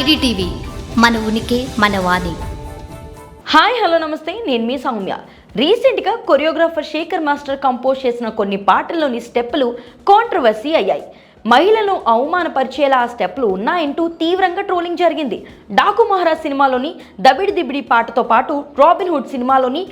IDTV మన ఉనికి మన వాణి. హాయ్ హలో నమస్తే. నేను మీ సౌమ్య. రీసెంట్గా కొరియోగ్రాఫర్ శేఖర్ మాస్టర్ కంపోజ్ చేసిన కొన్ని పాటల్లోని స్టెప్పులు కాంట్రవర్సీ అయ్యాయి. మహిళలను అవమానపరిచేలా ఆ స్టెప్లు ఉన్నాయంటూ తీవ్రంగా ట్రోలింగ్ జరిగింది. డాకు మహారాజ్ సినిమాలోని దబిడి దిబిడి పాటతో పాటు రాబిన్ హుడ్ సినిమాలోని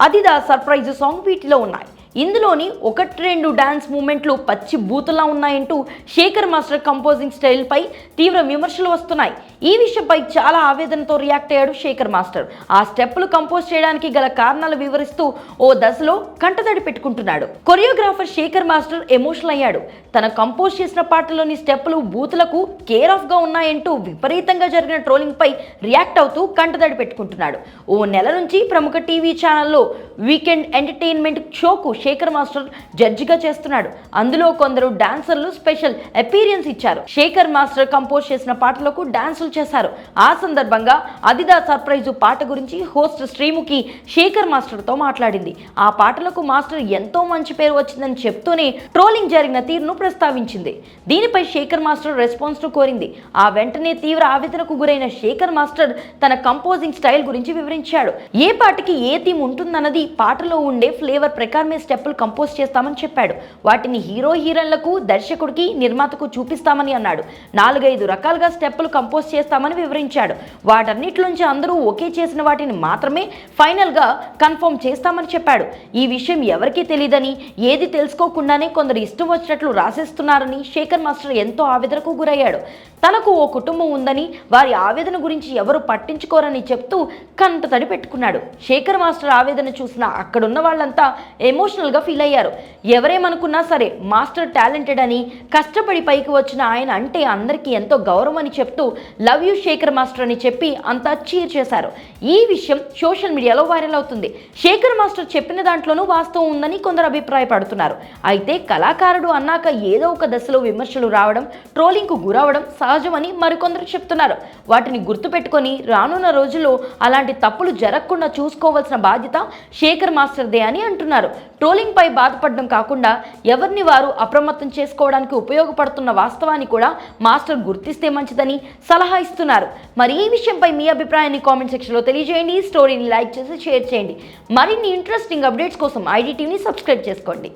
అదిదా సర్ప్రైజ్ సాంగ్ వీటిలో ఉన్నాయి. ఇందులోని ఒకటి రెండు డ్యాన్స్ మూమెంట్లు పచ్చి బూతులా ఉన్నాయంటూ శేఖర్ మాస్టర్ కంపోజింగ్ స్టైల్పై తీవ్ర విమర్శలు వస్తున్నాయి. ఈ విషయంపై చాలా ఆవేదనతో రియాక్ట్ అయ్యాడు శేఖర్ మాస్టర్. ఆ స్టెప్పులు కంపోజ్ చేయడానికి గల కారణాలు వివరిస్తూ ఓ దశలో కంటతడి పెట్టుకుంటున్నాడు. కొరియోగ్రాఫర్ శేఖర్ మాస్టర్ ఎమోషనల్ అయ్యాడు. తన కంపోజ్ చేసిన పాటలోని స్టెప్పులు బూతులకు కేర్ ఆఫ్గా ఉన్నాయంటూ విపరీతంగా జరిగిన ట్రోలింగ్పై రియాక్ట్ అవుతూ కంటతడి పెట్టుకుంటున్నాడు. ఓ నెల నుంచి ప్రముఖ టీవీ ఛానల్లో వీకెండ్ ఎంటర్టైన్మెంట్ షోకు శేఖర్ మాస్టర్ జడ్జిగా చేస్తున్నాడు. అందులో కొందరు డాన్సర్లు స్పెషల్ అపీరియన్స్ ఇచ్చారు. శేఖర్ మాస్టర్ కంపోజ్ చేసిన పాటలకు డాన్సులు చేశారు. ఆ సందర్భంగా అదిదా సర్ప్రైజ్ పాట గురించి హోస్ట్ శ్రీముఖి శేఖర్ మాస్టర్తో మాట్లాడింది. ఆ పాటలకు మాస్టర్ ఎంతో మంచి పేరు వచ్చిందని చెప్తూనే ట్రోలింగ్ జరిగిన తీరును ప్రస్తావించింది. దీనిపై శేఖర్ మాస్టర్ రెస్పాన్స్ను కోరింది. ఆ వెంటనే తీవ్ర ఆవేదనకు గురైన శేఖర్ మాస్టర్ తన కంపోజింగ్ స్టైల్ గురించి వివరించాడు. ఏ పాటకి ఏ థీమ్ ఉంటుందన్నది పాటలో ఉండే ఫ్లేవర్ ప్రకారమే స్టెప్పులు కంపోజ్ చేస్తామని చెప్పాడు. వాటిని హీరో హీరోయిన్లకు దర్శకుడికి నిర్మాతకు చూపిస్తామని అన్నాడు. నాలుగైదు రకాలుగా స్టెప్పులు కంపోజ్ చేస్తామని వివరించాడు. వాటన్నిటిలోంచి అందరూ ఓకే చేసిన వాటిని మాత్రమే ఫైనల్గా కన్ఫర్మ్ చేస్తామని చెప్పాడు. ఈ విషయం ఎవరికీ తెలియదని ఏది తెలుసుకోకుండానే కొందరు ఇష్టం వచ్చినట్లు రాసేస్తున్నారని శేఖర్ మాస్టర్ ఎంతో ఆవేదనకు గురయ్యాడు. తనకు ఓ కుటుంబం ఉందని వారి ఆవేదన గురించి ఎవరు పట్టించుకోరని చెప్తూ కంట తడి పెట్టుకున్నాడు శేఖర్ మాస్టర్ ఆవేదన చూసిన అక్కడున్న వాళ్ళంతా ఎమోషనల్ ఎమోషనల్గా ఫీల్ అయ్యారు. ఎవరేమనుకున్నా సరే మాస్టర్ టాలెంటెడ్ అని కష్టపడి పైకి వచ్చిన ఆయన అంటే అందరికీ ఎంతో గౌరవం అని చెప్తూ లవ్ యూ శేఖర్ మాస్టర్ అని చెప్పి అంతా చీర్ చేశారు. ఈ విషయం సోషల్ మీడియాలో వైరల్ అవుతుంది. శేఖర్ మాస్టర్ చెప్పిన దాంట్లోనూ వాస్తవం ఉందని కొందరు అభిప్రాయపడుతున్నారు. అయితే కళాకారుడు అన్నాక ఏదో ఒక దశలో విమర్శలు రావడం ట్రోలింగ్కు గురవడం సహజమని మరికొందరు చెప్తున్నారు. వాటిని గుర్తుపెట్టుకొని రానున్న రోజుల్లో అలాంటి తప్పులు జరగకుండా చూసుకోవాల్సిన బాధ్యత శేఖర్ మాస్టర్దే అని అంటున్నారు. ట్రోలింగ్ పై బాధపడడం కాకుండా ఎవరిని వారు అప్రమత్తం చేసుకోవడానికి ఉపయోగపడుతున్న వాస్తవాన్ని కూడా మాస్టర్ గుర్తిస్తే మంచిదని సలహా ఇస్తున్నారు. మరి ఈ విషయంపై మీ అభిప్రాయాన్ని కామెంట్ సెక్షన్లో తెలియజేయండి. స్టోరీని లైక్ చేసి షేర్ చేయండి. మరిన్ని ఇంట్రెస్టింగ్ అప్డేట్స్ కోసం ఐడి టీవీని సబ్స్క్రైబ్ చేసుకోండి.